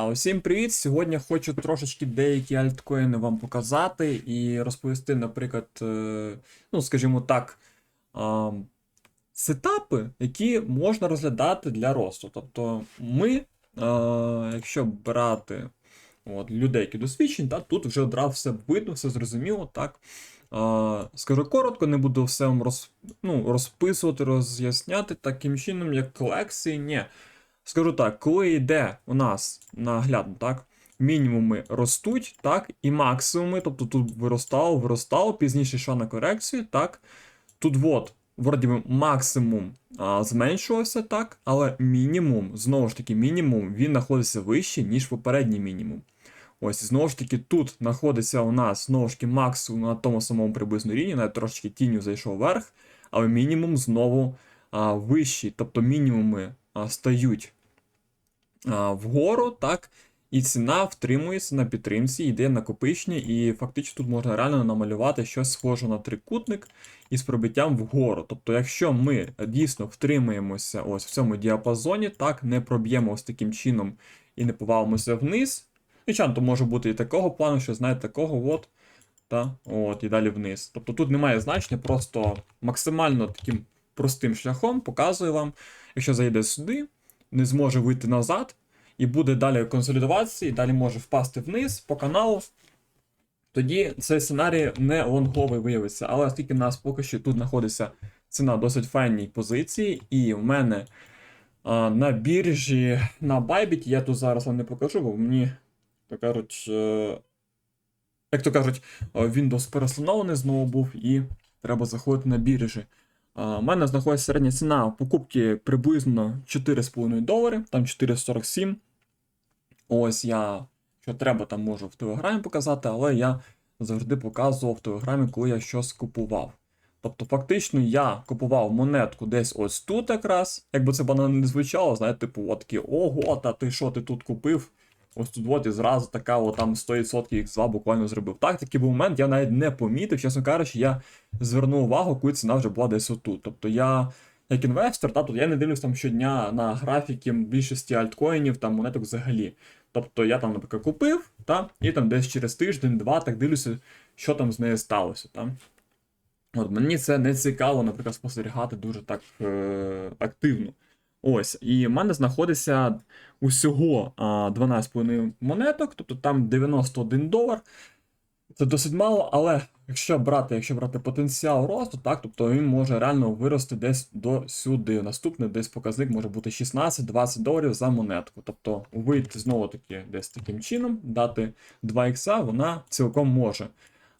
Усім привіт! Сьогодні хочу трошечки деякі альткоїни вам показати і розповісти, наприклад, е, ну, скажімо так, сетапи, які можна розглядати для росту. Тобто, ми, якщо брати от, людей, які досвідчені, та, тут вже одразу все видно, все зрозуміло, так. Скажу коротко, не буду все вам роз, ну, розписувати, роз'ясняти таким чином, як лекції. Ні. Скажу так, коли йде у нас наглядно, так, мінімуми ростуть, так, і максимуми, тобто тут виростало, виростало, пізніше йшла на корекцію, так. Тут от, вроді би, максимум а, зменшувався, так, але мінімум, знову ж таки, мінімум, він знаходиться вище, ніж попередній мінімум. Ось, знову ж таки, тут знаходиться у нас знову ж таки максимум на тому самому приблизно рівні, навіть трошечки тінню зайшов вверх, але мінімум знову а, вищий, тобто мінімуми стають вгору, так, і ціна втримується на підтримці, йде накопичення, і фактично тут можна реально намалювати щось схоже на трикутник із пробиттям вгору. Тобто, якщо ми дійсно втримаємося ось в цьому діапазоні, так, не проб'ємо ось таким чином і не повалимося вниз. Звичайно, то може бути і такого плану, що знаєте, такого от, та, от, і далі вниз. Тобто тут немає значення, просто максимально таким простим шляхом показую вам, якщо зайде сюди, не зможе вийти назад, і буде далі консолідуватися, і далі може впасти вниз по каналу. Тоді цей сценарій не лонговий виявиться. Але оскільки в нас поки що тут знаходиться ціна досить файній позиції, і в мене а, на біржі на Bybit, я тут зараз вам не покажу, бо мені, то кажуть, е, як то кажуть, е, Windows перестановлений знову був, і треба заходити на біржі. У мене знаходиться середня ціна покупки приблизно 4,5 долари, там 4,47. Ось я, що треба, там можу в Телеграмі показати, але я завжди показував в Телеграмі, коли я щось купував. Тобто, фактично, я купував монетку десь ось тут якраз. Якби це банально не звучало, знаєте, типу, от такі, ого, та ти що ти тут купив? Ось тут от і зразу така о, там 100% X2 буквально зробив. Так, такий був момент, я навіть не помітив, чесно кажучи, я звернув увагу, коли ціна вже була десь отут. Тобто я, як інвестор, та, тут я не дивлюсь там щодня на графіки більшості альткоїнів, там монеток взагалі. Тобто я там, наприклад, купив, та, і там десь через тиждень-два так дивлюся, що там з нею сталося. Та. От Мені це не цікаво, наприклад, спостерігати дуже так е- активно. Ось, і в мене знаходиться усього а, 12,5 монеток, тобто там 91 долар. Це досить мало, але якщо брати якщо брати потенціал росту, так, тобто він може реально вирости десь до сюди. Наступний десь показник може бути 16-20 доларів за монетку. Тобто вийти знову таки десь таким чином, дати 2 ікса, вона цілком може.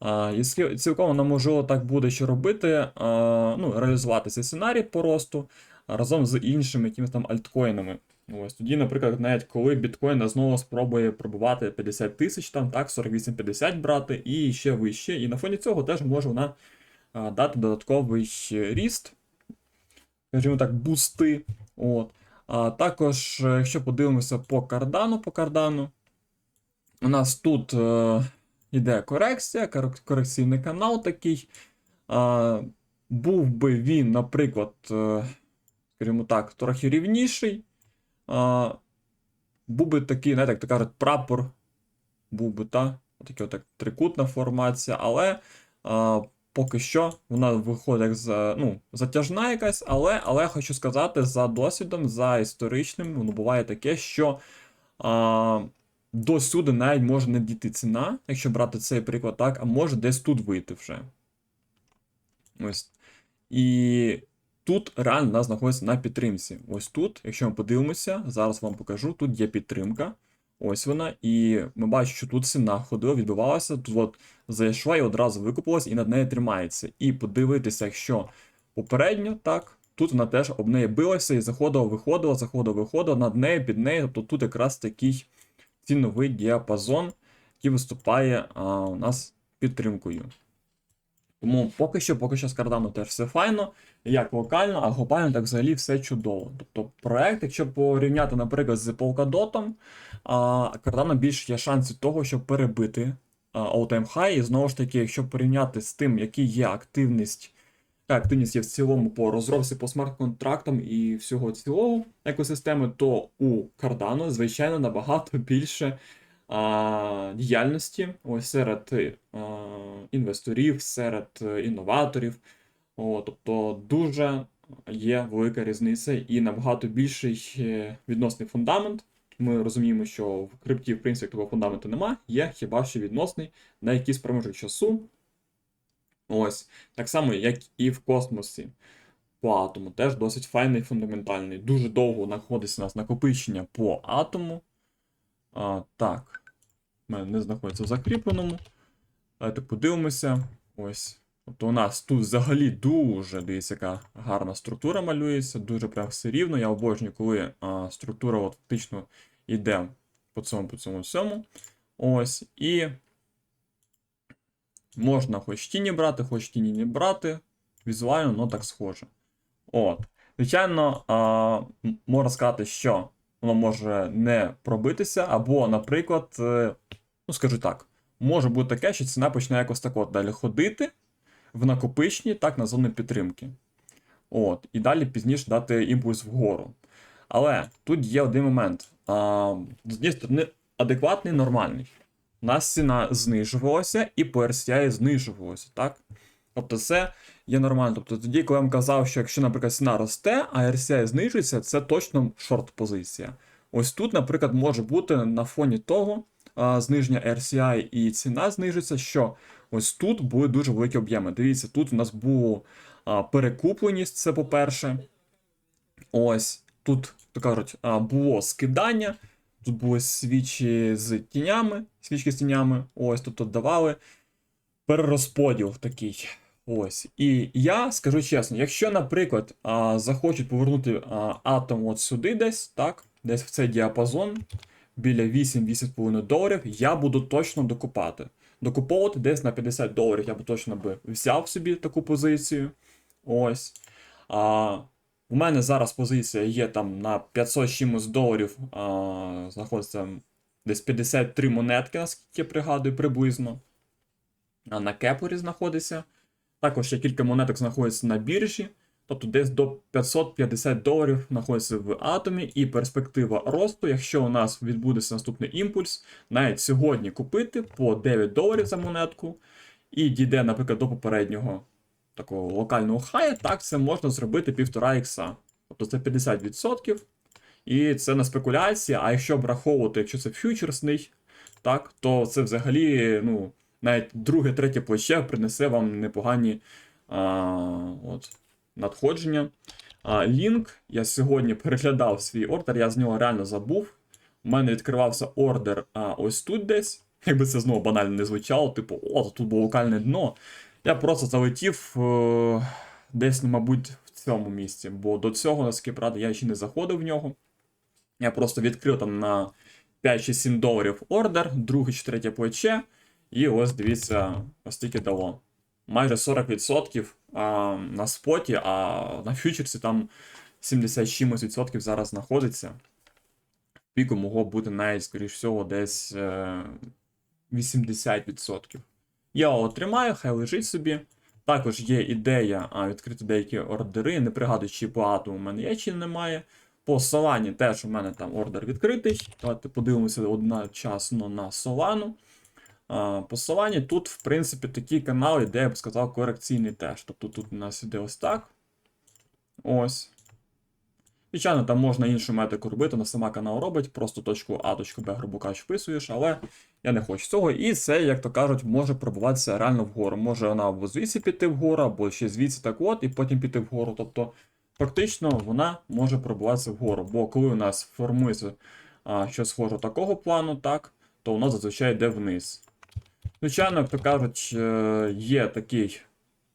А, і цілком вона можливо так буде що робити, а, ну, реалізувати цей сценарій по росту разом з іншими якимись там альткоїнами. Ось тоді, наприклад, навіть коли біткоін знову спробує пробувати 50 тисяч, там так, 48-50 брати і ще вище. І на фоні цього теж може вона дати додатковий ріст, скажімо так, бусти. От. А також, якщо подивимося по кардану, по кардану, у нас тут е, йде корекція, корекційний канал такий. Е, був би він, наприклад, е, скажімо так, трохи рівніший. А, Був би такий, знаєте, як то кажуть, прапор. Був би та, отака от трикутна формація, але а, поки що вона виходить як ну, затяжна якась, але але хочу сказати, за досвідом, за історичним, воно буває таке, що а, до сюди навіть може не дійти ціна, якщо брати цей приклад, так, а може десь тут вийти вже. Ось. І Тут реально нас знаходиться на підтримці. Ось тут, якщо ми подивимося, зараз вам покажу, тут є підтримка. Ось вона. І ми бачимо, що тут ціна ходила, відбувалася, тут от зайшла і одразу викупилась і над нею тримається. І подивитися, якщо попередньо, так, тут вона теж об неї билася і заходила, виходила, заходила, виходила над нею, під нею. Тобто тут якраз такий ціновий діапазон, який виступає а, у нас підтримкою. Тому поки що, поки що з Cardano теж все файно, як локально, а глобально так взагалі все чудово. Тобто проект, якщо порівняти, наприклад, з Polkadot, Cardano більш є шанси того, щоб перебити all-time high. І знову ж таки, якщо порівняти з тим, який є активність та активність є в цілому по розробці, по смарт-контрактам і всього цілого екосистеми, то у Cardano, звичайно, набагато більше а, діяльності ось серед а, інвесторів, серед е, інноваторів. О, тобто дуже є велика різниця і набагато більший е, відносний фундамент. Ми розуміємо, що в крипті, в принципі, такого фундаменту немає, є хіба що відносний на якийсь проміжок часу. Ось. Так само, як і в космосі. По атому теж досить файний, фундаментальний. Дуже довго знаходиться у нас накопичення по атому. А, так. У мене не знаходиться в закріпленому. Давайте подивимося. Ось. Тобто у нас тут взагалі дуже дивіться, яка гарна структура малюється, дуже прям все рівно. Я обожнюю, коли а, структура от, фактично йде по цьому, по цьому всьому. Ось. І можна хоч тіні брати, хоч тіні не брати. Візуально, воно так схоже. От. Звичайно, а, можна сказати, що воно може не пробитися, або, наприклад, е, ну скажу так, може бути таке, що ціна почне якось так от далі ходити в накопиченні, так, на зону підтримки. От, і далі пізніше дати імпульс вгору. Але тут є один момент. А, з однієї сторони, адекватний, нормальний. У нас ціна знижувалася і по RCI знижувалася, так? Тобто це є нормально. Тобто тоді, коли я вам казав, що якщо, наприклад, ціна росте, а RCI знижується, це точно шорт-позиція. Ось тут, наприклад, може бути на фоні того зниження RCI і ціна знижується, що ось тут були дуже великі об'єми. Дивіться, тут у нас було перекупленість, це по-перше. Ось тут, то кажуть, було скидання. Тут були свічі з тінями, свічки з тінями. Ось, тобто давали перерозподіл такий. Ось. І я скажу чесно, якщо, наприклад, а, захочуть повернути а, атом от сюди десь, так, десь в цей діапазон, біля 8-8,5 доларів, я буду точно докупати. Докуповувати десь на 50 доларів я б точно би взяв собі таку позицію. Ось. А, у мене зараз позиція є там на 500 з чимось доларів, а, знаходиться десь 53 монетки, наскільки я пригадую, приблизно. А на кепорі знаходиться. Також ще кілька монеток знаходиться на біржі. Тобто десь до 550 доларів знаходиться в атомі, і перспектива росту, якщо у нас відбудеться наступний імпульс, навіть сьогодні купити по 9 доларів за монетку, і дійде, наприклад, до попереднього такого локального хая, так це можна зробити 1,5 ікса. Тобто це 50%. І це на спекуляції, а якщо враховувати, якщо це фьючерсний, так, то це взагалі, ну, навіть друге, третє плече принесе вам непогані а, от, надходження. Лінк, я сьогодні переглядав свій ордер, я з нього реально забув. У мене відкривався ордер а, ось тут десь. Якби це знову банально не звучало, типу, о, тут було локальне дно. Я просто залетів е, десь, ну, мабуть, в цьому місці, бо до цього, наскільки правда, я ще не заходив в нього. Я просто відкрив там на 5 чи 7 доларів ордер, друге чи третє плече, і ось дивіться, ось тільки дало. Майже 40% на споті, а на фьючерсі там 70 з чимось відсотків зараз знаходиться. Піку могло бути навіть, скоріш всього, десь е, 80%. Я його тримаю, хай лежить собі. Також є ідея відкрити деякі ордери. Не пригадую, чи атому у мене є, чи немає. По Solana теж у мене там ордер відкритий. Давайте подивимося одночасно на Solana. А, По Solana тут, в принципі, такий канал, іде, я б сказав, корекційний теж. Тобто тут у нас іде ось так. Ось. Звичайно, там можна іншу метику робити, але сама канал робить, просто точку А, точку Б, грубо кажучи, вписуєш, але я не хочу цього. І це, як то кажуть, може пробуватися реально вгору. Може вона або звідси піти вгору, або ще звідси так от, і потім піти вгору. Тобто, фактично, вона може пробуватися вгору. Бо коли у нас формується а, щось схоже такого плану, так, то воно зазвичай йде вниз. Звичайно, як то кажуть, е, є такий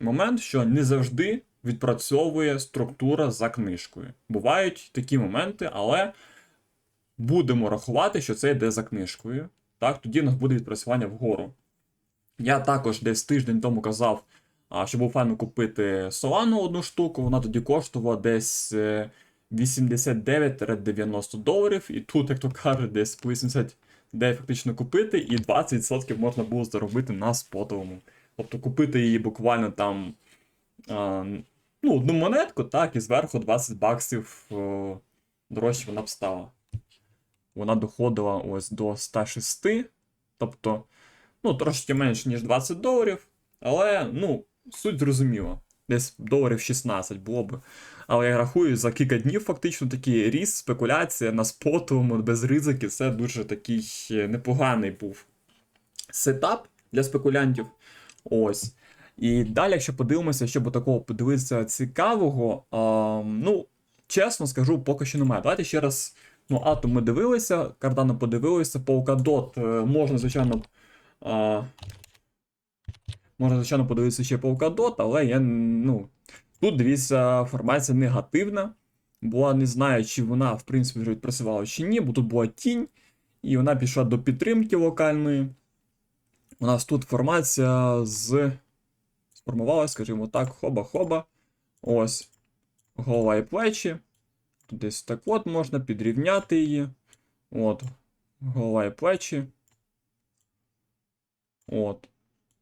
момент, що не завжди відпрацьовує структура за книжкою. Бувають такі моменти, але будемо рахувати, що це йде за книжкою. Так, тоді в нас буде відпрацювання вгору. Я також десь тиждень тому казав, що був файно купити Solana одну штуку, вона тоді коштувала десь е, 89-90 доларів, і тут, як то кажуть, десь по 89 фактично купити, і 20% можна було заробити на спотовому. Тобто купити її буквально там а, ну, одну монетку, так, і зверху 20 баксів о, дорожче вона б стала. Вона доходила ось до 106, тобто, ну, трошки менше, ніж 20 доларів, але, ну, суть зрозуміла. Десь доларів 16 було б. Але я рахую, за кілька днів фактично такий ріст, спекуляція на спотовому, без ризики, це дуже такий е, непоганий був сетап для спекулянтів. Ось. І далі, якщо подивимося, щоб такого подивитися цікавого, а, ну, чесно скажу, поки що немає. Давайте ще раз. Ну, Атом ми дивилися, Cardano подивилися, Polkadot е, можна, звичайно. А, можна, звичайно, подивитися ще Polkadot, але я, ну. Тут, дивіться, формація негативна. Я не знаю, чи вона, в принципі, вже відпрацювала чи ні, бо тут була тінь, і вона пішла до підтримки локальної. У нас тут формація з. Сформувалася, скажімо так, хоба-хоба. Ось. Голова і плечі. Тут десь так от можна підрівняти її. От. Голова і плечі. От.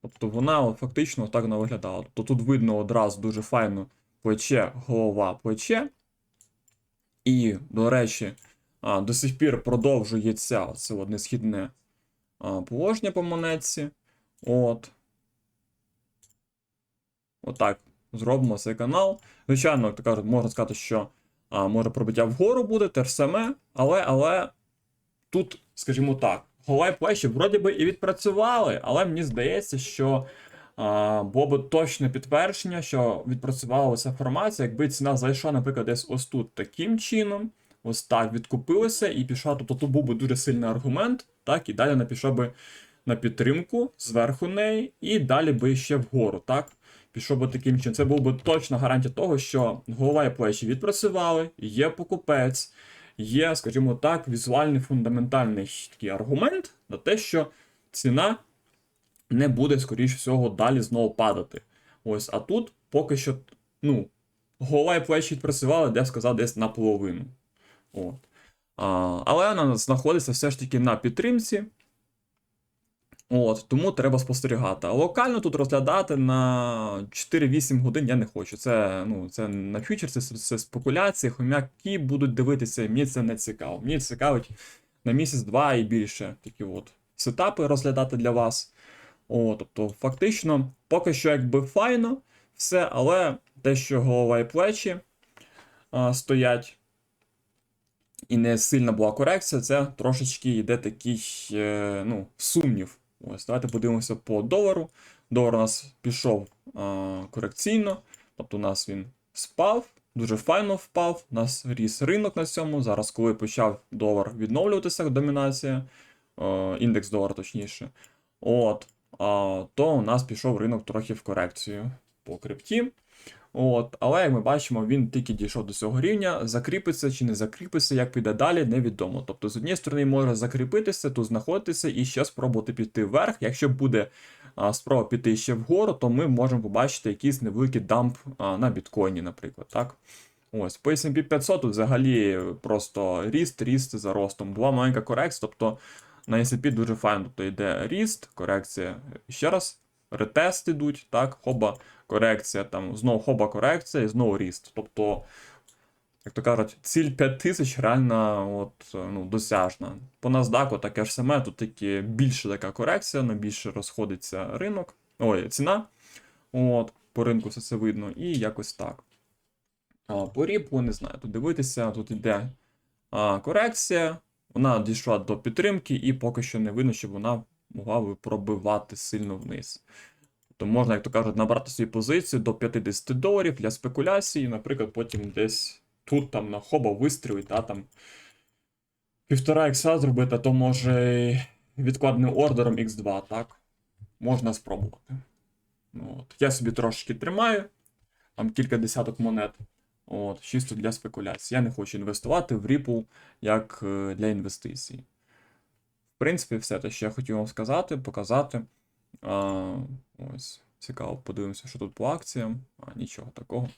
Тобто вона фактично так вона виглядала. Тобто тут видно одразу дуже файно плече, голова, плече. І, до речі, до сих пір продовжується це одне східне положення по монетці. От. Отак. Зробимо цей канал. Звичайно, то кажуть, можна сказати, що а, може пробиття вгору буде, те ж саме, але, але тут, скажімо так, плечі вроді би і відпрацювали, але мені здається, що а, було б точне підтвердження, що відпрацювала ця формація, якби ціна зайшла, наприклад, десь ось тут таким чином, ось так відкупилася і пішла. Тобто тут був би дуже сильний аргумент, так, і далі вона пішла би на підтримку зверху неї, і далі би ще вгору, так. Пішов би таким чином. Це був би точна гарантія того, що голова і плечі відпрацювали, є покупець, є, скажімо так, візуальний фундаментальний такий аргумент на те, що ціна не буде, скоріш всього, далі знову падати. Ось, а тут поки що, ну, голова і плечі відпрацювали, де сказав, десь наполовину. От. А, але вона знаходиться все ж таки на підтримці. От, тому треба спостерігати. А локально тут розглядати на 4-8 годин я не хочу. Це ну, це на фьючерси, це, це спекуляції, хомяки будуть дивитися, мені це не цікаво. Мені цікавить на місяць-два і більше такі от сетапи розглядати для вас. О, тобто, фактично, поки що якби файно все, але те, що голова і плечі а, стоять, і не сильна була корекція, це трошечки йде такий е, ну, сумнів. Ось, давайте подивимося по долару. Долар у нас пішов а, корекційно, тобто у нас він спав, дуже файно впав. У нас ріс ринок на цьому. Зараз, коли почав долар відновлюватися, домінація, а, індекс долара точніше. От, а, то у нас пішов ринок трохи в корекцію по крипті. От, але як ми бачимо, він тільки дійшов до цього рівня, закріпиться чи не закріпиться, як піде далі, невідомо. Тобто, з однієї сторони, може закріпитися, тут знаходитися і ще спробувати піти вверх. Якщо буде а, спроба піти ще вгору, то ми можемо побачити якийсь невеликий дамп а, на біткоїні, наприклад. так? Ось, по S&P 500 тут взагалі просто ріст, ріст за ростом. Була маленька корекція, тобто на S&P дуже файно. Тобто йде ріст, корекція. Ще раз, ретест ідуть, так, хоба корекція, там знову хоба корекція і знову ріст. Тобто, як то кажуть, ціль 5000 реально от, ну, досяжна. По NASDAQ таке ж саме, тут тільки більше така корекція, на більше розходиться ринок, ой, ціна. От, По ринку все це видно, і якось так. А, По ріпу, не знаю, тут дивитися, тут йде а, корекція, вона дійшла до підтримки, і поки що не видно, щоб вона би пробивати сильно вниз. То можна, як то кажуть, набрати свою позицію до 50 доларів для спекуляції, наприклад, потім десь тут там на хоба вистрілити, а там півтора ікса зробити, а то може відкладним ордером X2, так? Можна спробувати. Ну, От. Я собі трошки тримаю, там кілька десяток монет. От, чисто для спекуляції. Я не хочу інвестувати в Ripple як е, для інвестицій. В принципі, все те, що я хотів вам сказати, показати. А, ось, цікаво, подивимося, що тут по акціям. А, нічого такого.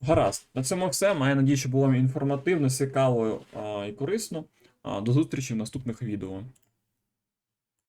Гаразд, на цьому все. Маю надію, що було інформативно, цікаво а, і корисно. А, до зустрічі в наступних відео.